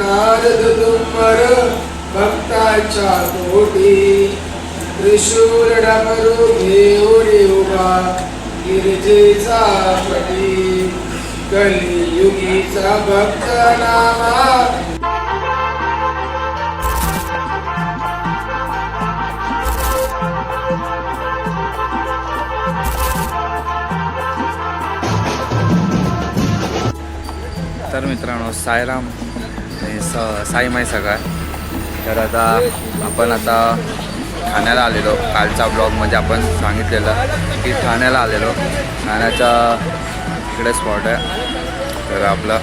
नारद तुंबर भक्ताच्या कोटी त्रिशूल डमरू घेऊरे उभा गिरजेचा पटी कलियुगीचा भक्त नामा. तर मित्रांनो साईराम साई माई साईमाई सकाळ तर आता आपण आता ठाण्याला आलेलो. कालच्या ब्लॉगमध्ये म्हणजे आपण सांगितलेलं की ठाण्याला आलेलो. ठाण्याचा इकडे स्पॉट आहे. तर आपलं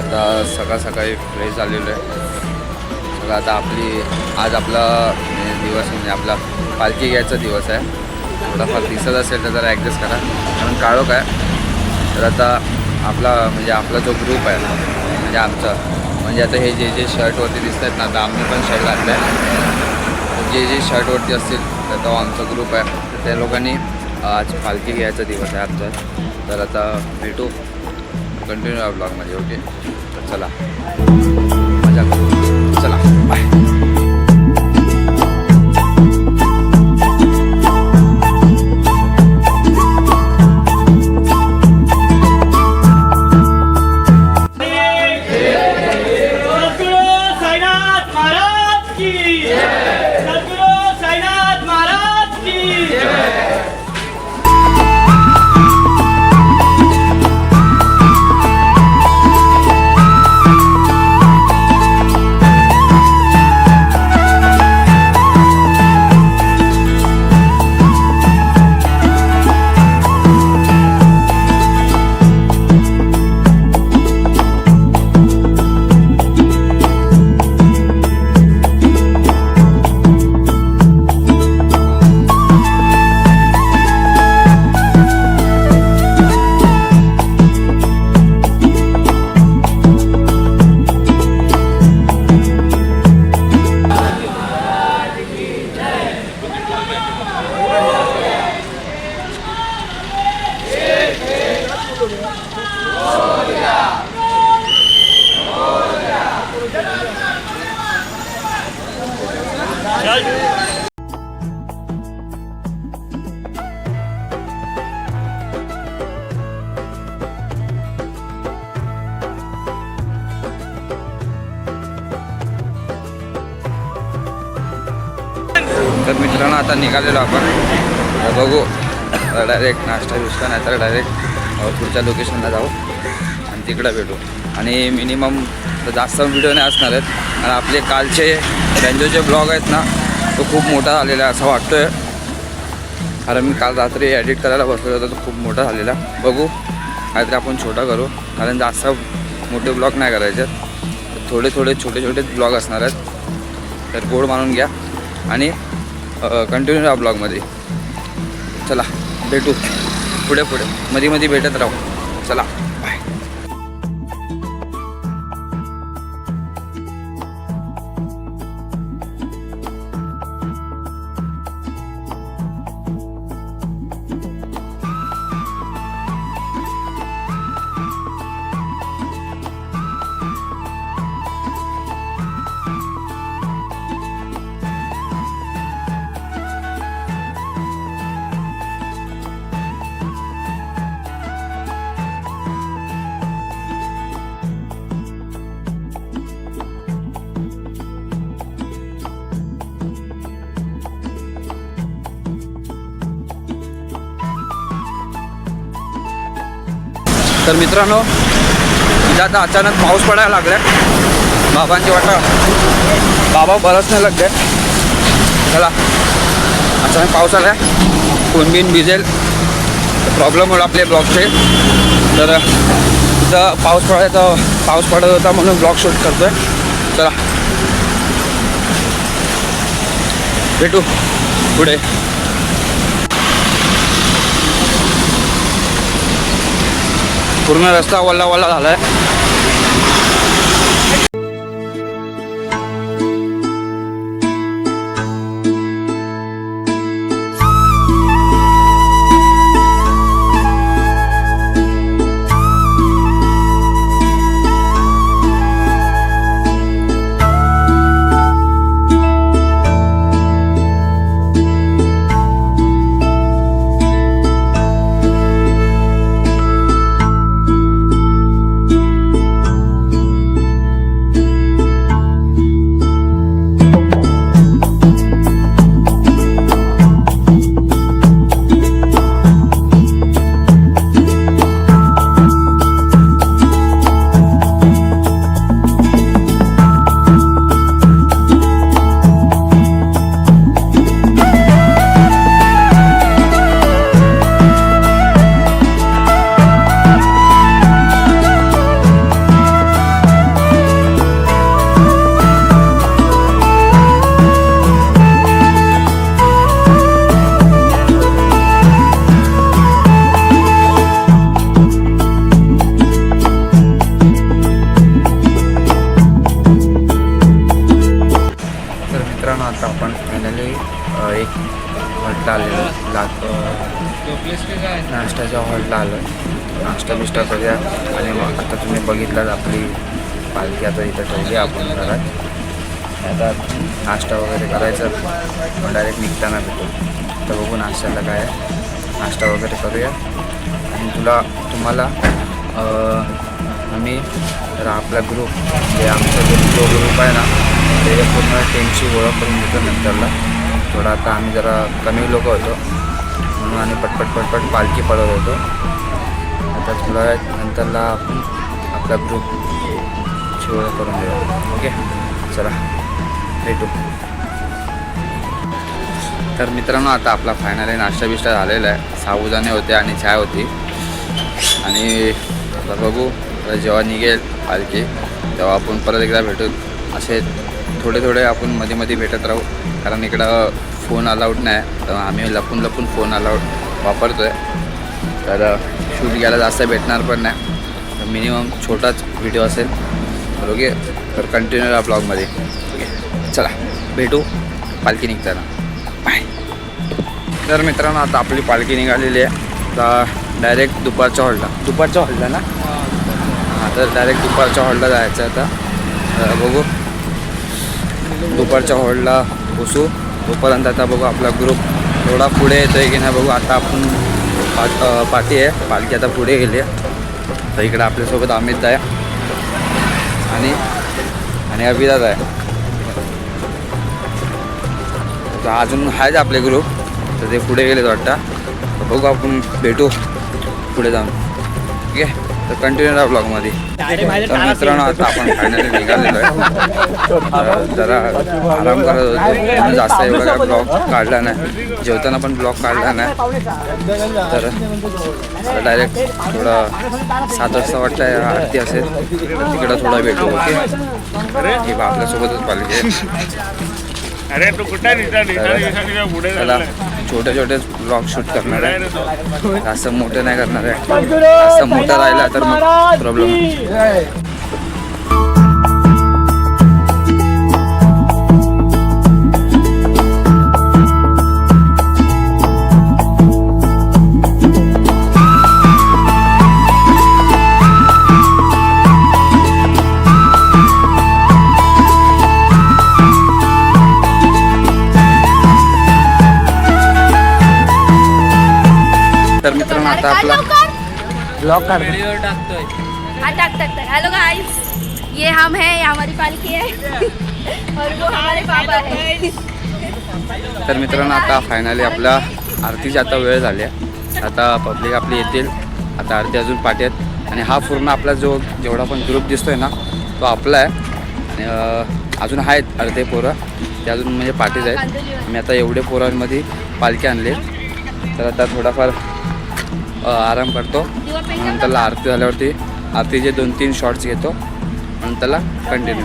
आता सकाळ सकाळी फ्रेश झालेलो आहे. तर आता आपली आज आपला दिवस म्हणजे आपला पालखी घ्यायचा दिवस आहे. थोडाफार दिसत असेल तर जरा ॲडजस्ट करा. कारण काळोख आहे. तर आता आपला म्हणजे आपला जो ग्रुप आहे म्हणजे आमचा म्हणजे आता हे जे जे शर्टवरती दिसत आहेत ना आता आम्ही पण शर्ट घातलं आहे जे जे शर्टवरती असतील तर तो आमचा ग्रुप आहे. तर त्या लोकांनी आज पालखी घ्यायचा दिवस आहे आमचा. तर आता भेटू. कंटिन्यू आहे ब्लॉगमध्ये ओके तर चला. मजा करू. चला बाय आता निघालेलो आपण. बघू. डायरेक्ट नाश्ता बिष्टा नाही तर डायरेक्ट पुढच्या लोकेशनला जाऊ. आणि तिकडं भेटू. आणि मिनिमम जास्त व्हिडिओ नाही असणार आहेत. आणि आपले कालचे बँजोचे ब्लॉग आहेत ना तो खूप मोठा झालेला आहे असं वाटतो आहे कारण मी काल रात्री एडिट करायला बसलो होतो तो खूप मोठा झालेला. बघू. काहीतरी आपण छोटा करू. कारण जास्त मोठे ब्लॉग नाही करायचे. आहेत. थोडे थोडे छोटे छोटे ब्लॉग असणार आहेत. तर गोड मानून घ्या. आणि कंटिन्यू राहा ब्लॉगमध्ये. चला भेटू. पुढे पुढे. मध्ये मध्ये भेटत राहू. चला. तर मित्रांनो इथं आता अचानक पाऊस पडायला लागलाय. बाबांची वाटा बाबा बरंच नाही लागले. चला अचानक पाऊस आलाय. आहे बिन भिजेल. प्रॉब्लेम होईल आपले ब्लॉगचे तर इथं पाऊस पडायचा पाऊस पडत होता म्हणून ब्लॉग शूट करतोय. चला. भेटू पुढे. पूर्ण रस्ता वल्ला वल्ला झाला आहे नाश्ता करूया. आणि मग आता तुम्ही बघितलात आपली पालखी आता इथं ठेवली आपण घरात. आता नाश्ता वगैरे करायचा. मग डायरेक्ट निघताना भेटू. तर बघू नाश्त्याला काय आहे नाश्ता वगैरे करूया. आणि तुला तुम्हाला आम्ही तर आपला ग्रुप जे आमचा जो जो ग्रुप आहे ना ते पूर्ण टीमची ओळख करून देतो नंतरला. थोडा आता आम्ही जरा कमी लोक होतो. म्हणून आम्ही पटपट पटपट पालखी पळवत होतो. आता थोड्या नंतरला आपण आपला ग्रुप शिवळ करून देऊ ओके चला भेटू. तर मित्रांनो आता आपला फायनली नाश्ता बिष्टा झालेला आहे. साबुदाणे होते आणि चाय होती. आणि आता बघू आता जेव्हा निघेल पालखी तेव्हा आपण परत एकदा भेटू असे थोडे थोडे आपण मध्ये मध्ये भेटत राहू. कारण इकडं फोन अलाउड नाही. तर आम्ही लपून लपून फोन अलाउड वापरतो आहे तर शूट घ्यायला जास्त भेटणार पण नाही. तर मिनिमम छोटाच व्हिडिओ असेल. तर ओके तर कंटिन्यू या ब्लॉगमध्ये ओके चला भेटू. पालखी निघताना. बाय तर मित्रांनो आता आपली पालखी निघालेली आहे. तर डायरेक्ट दुपारच्या हॉलला दुपारच्या हॉलला ना? हां तर डायरेक्ट दुपारच्या हॉलला जायचं आहे आता. तर बघू. दुपारच्या हॉलला बसू. तोपर्यंत आता बघू आपला ग्रुप थोडा पुढे येतो आहे की नाही बघू. आता आपण पाट पाटी पाठी आहे. पालखी आता पुढे गेली आहे. तर इकडे आपल्यासोबत अमित आहे. आणि आणि अभिदाद आहे. तर अजून आहेत आपले ग्रुप तर ते पुढे गेलेत वाटतं. बघू आपण भेटू. पुढे जाऊन. ठीक आहे? तर कंटिन्यू राहा ब्लॉगमध्ये तर मित्रांनो आता आपण फायनली निघालेलो आहे. तर जरा आराम करत होतो. जास्त एवढा काय ब्लॉग काढला नाही. जेवताना पण ब्लॉग काढला नाही. तर डायरेक्ट थोडं सात वाजता वाटतं आरती असेल तर तिकडं थोडा भेटू ओके? ठीक आहे आपल्यासोबतच पाहिजे अरे तू कुठे छोटे छोटे ब्लॉग शूट करणार आहे. जास्त मोठे नाही करणार आहे. जास्त मोठं राहिला तर मग प्रॉब्लेम तर मित्रांनो आता आपला ब्लॉग काढ हाँ टक टक टक. हेलो गाइस ये हम हैं ये हमारी पालकी है. और वो हमारे पापा है. तर मित्रांनो आता फायनली आपल्या आरतीची आता वेळ झाली आहे. आता पब्लिक आपली येतील. आता आरती अजून पाठी आहेत. आणि हा पूर्ण आपला जो जेवढा पण ग्रुप दिसतोय ना तो आपला आहे. आणि अजून आहेत अर्धे पोरं. ते अजून म्हणजे पाठीच आहेत. मी आता एवढे पोरांमध्ये पालखी आणली. तर आता थोडाफार आराम करतो. त्याला आरती झाल्यावरती आरतीचे दोन तीन शॉट्स घेतो. आणि त्याला कंटिन्यू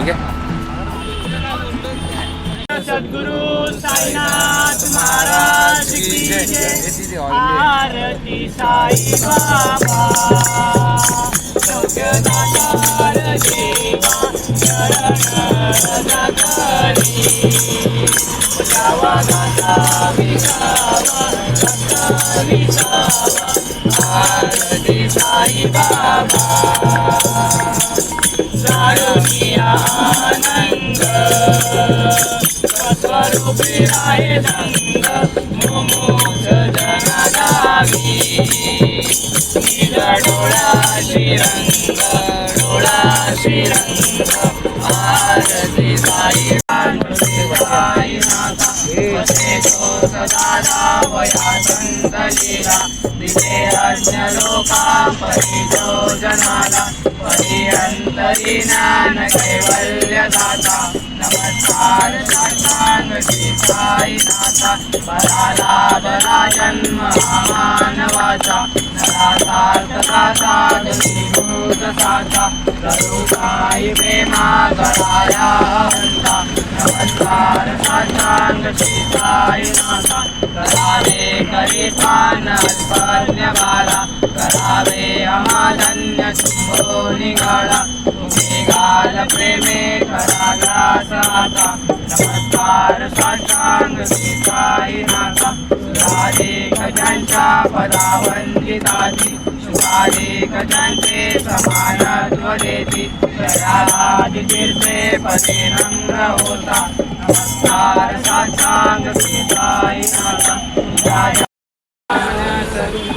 ओके सद्गुरु साईनाथ महाराज की जय. आरती साई बाबा. सत्यनारायण देवा शरण नगरी जावा दाता विसावा आरती साई बाबा सारुणी आनंद स्वरूपी आहे रंग आरती साई साई नाथा संतलीला दिले अन्य लोका ज्ञान कैवल्य दाता साष्टांग श्री साई नाथा जन्म मानवाचा. नरासार्थका साधीभूत साचा प्रेमा कराया हंता. नमस्कार साष्टांग श्री साई करावे बाला करावे अमाधन्य शुंभो गाल प्रेमे करा ग्रास आता नमस्कार साष्टांग श्री साईनाथ राधे गजांच्या पदावंदिताची शुभाले गजांचे समान देती जयादितीर्थे पदे रंग होता. नमस्कार साष्टांग श्री साईनाथ जय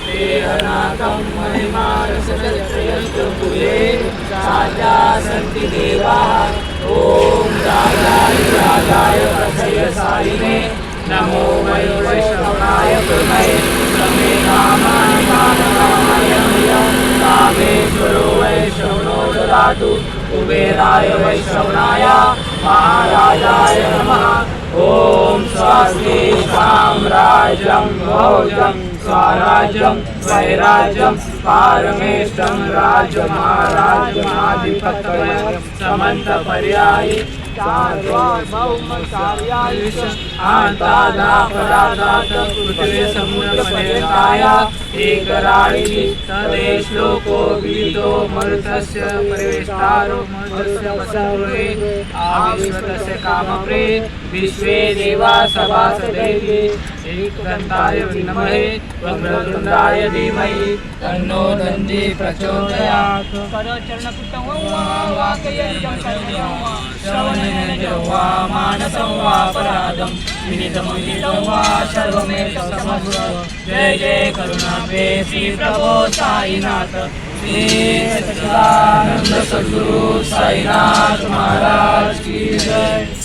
देहनाथं महिमारसदयस्तु कुले साजा सन्ति देवाः. प्रथय नमो वै वैष्णवाय प्रमये समे कामाय कामकामाय कामेश्वरो वैष्णवो ददातु। कुबेराय वैष्णवनाय महाराजाय नमः। ॐ स्वास्ति साम्राज्यं भोजं स्वराज्यं वैराज्यं पारमेष्टं राज्यमहाराज्यमाधिपत्यं समन्तपर्यायि सार्वभौम कार्यायुष आन्तादापराधात पृथ्वी मरुतस्य परिवेष्टारो मरुतस्य वसुरे आविश्वतस्य कामप्रे विश्वे देवा सभासदेति एकदन्ताय विद्महे वक्रतुण्डाय धीमहि। तन्नो दन्ति प्रचोदयात्। करचरणपुटं वा वाकयन्तं श्रवणेन वा मानसं वा अपराधं विनितमुदितं वा सर्वमेव समस्व जय जय करुणाभे श्री प्रभो साईनाथ श्री सच्चिदानंद सद्गुरु साईनाथ महाराज की जय।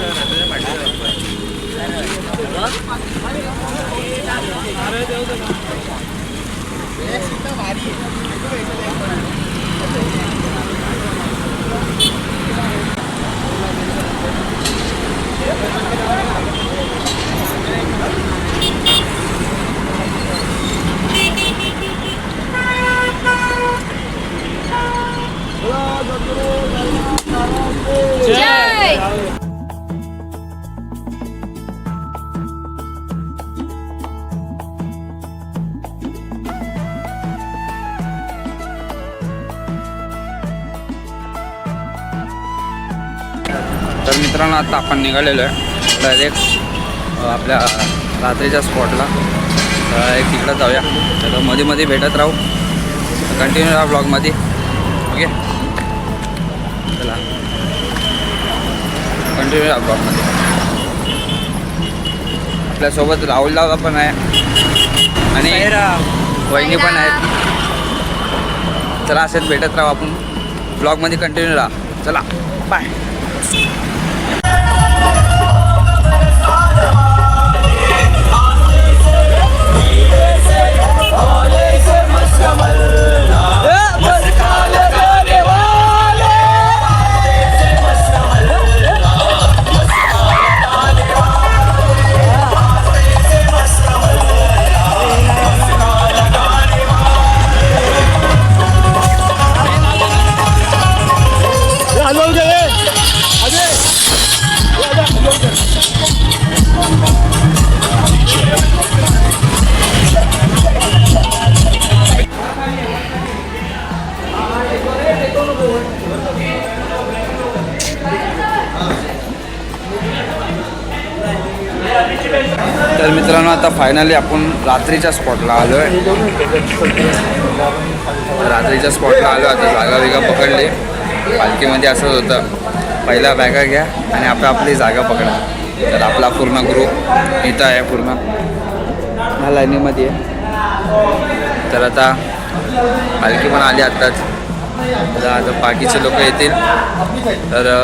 देऊ तर तर मित्रांनो आता आपण निघालेलो आहे. डायरेक्ट आपल्या रात्रीच्या स्पॉटला एक तिकडं जाऊया. तर मध्ये मध्ये भेटत राहू. कंटिन्यू राहा ब्लॉगमध्ये ओके चला. कंटिन्यू राहा ब्लॉगमध्ये आपल्यासोबत राहुल दादा पण आहे. आणि वहिनी पण आहेत. चला असेच भेटत राहू आपण. ब्लॉगमध्ये कंटिन्यू राहा. चला. बाय तर फायनली आपण रात्रीच्या स्पॉटला आलो आहे रात्रीच्या स्पॉटला आलो आता जागा वेगा पकडली. पालखीमध्ये असंच होतं. पहिल्या बॅगा घ्या आणि आपण आपली जागा पकडा. तर आपला पूर्ण ग्रुप इथं आहे पूर्ण. ह्या लाईनीमध्ये तर आता पालखी पण आली आत्ताच. आता आता बाकीचे लोक येतील. तर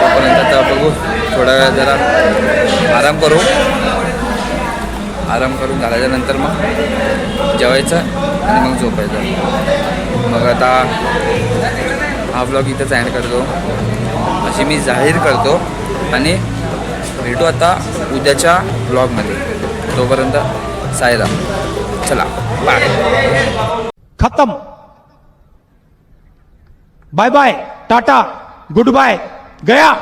तोपर्यंत आता बघू. थोडा वेळ जरा आराम करू. आराम करून झाल्याच्यानंतर मग जेवायचं आणि मग झोपायचं. मग आता हा ब्लॉग इथंच ॲड करतो. अशी मी जाहीर करतो आणि भेटू आता उद्याच्या ब्लॉगमध्ये तोपर्यंत सायरा. चला बाय खतम. Bye bye tata good bye गया.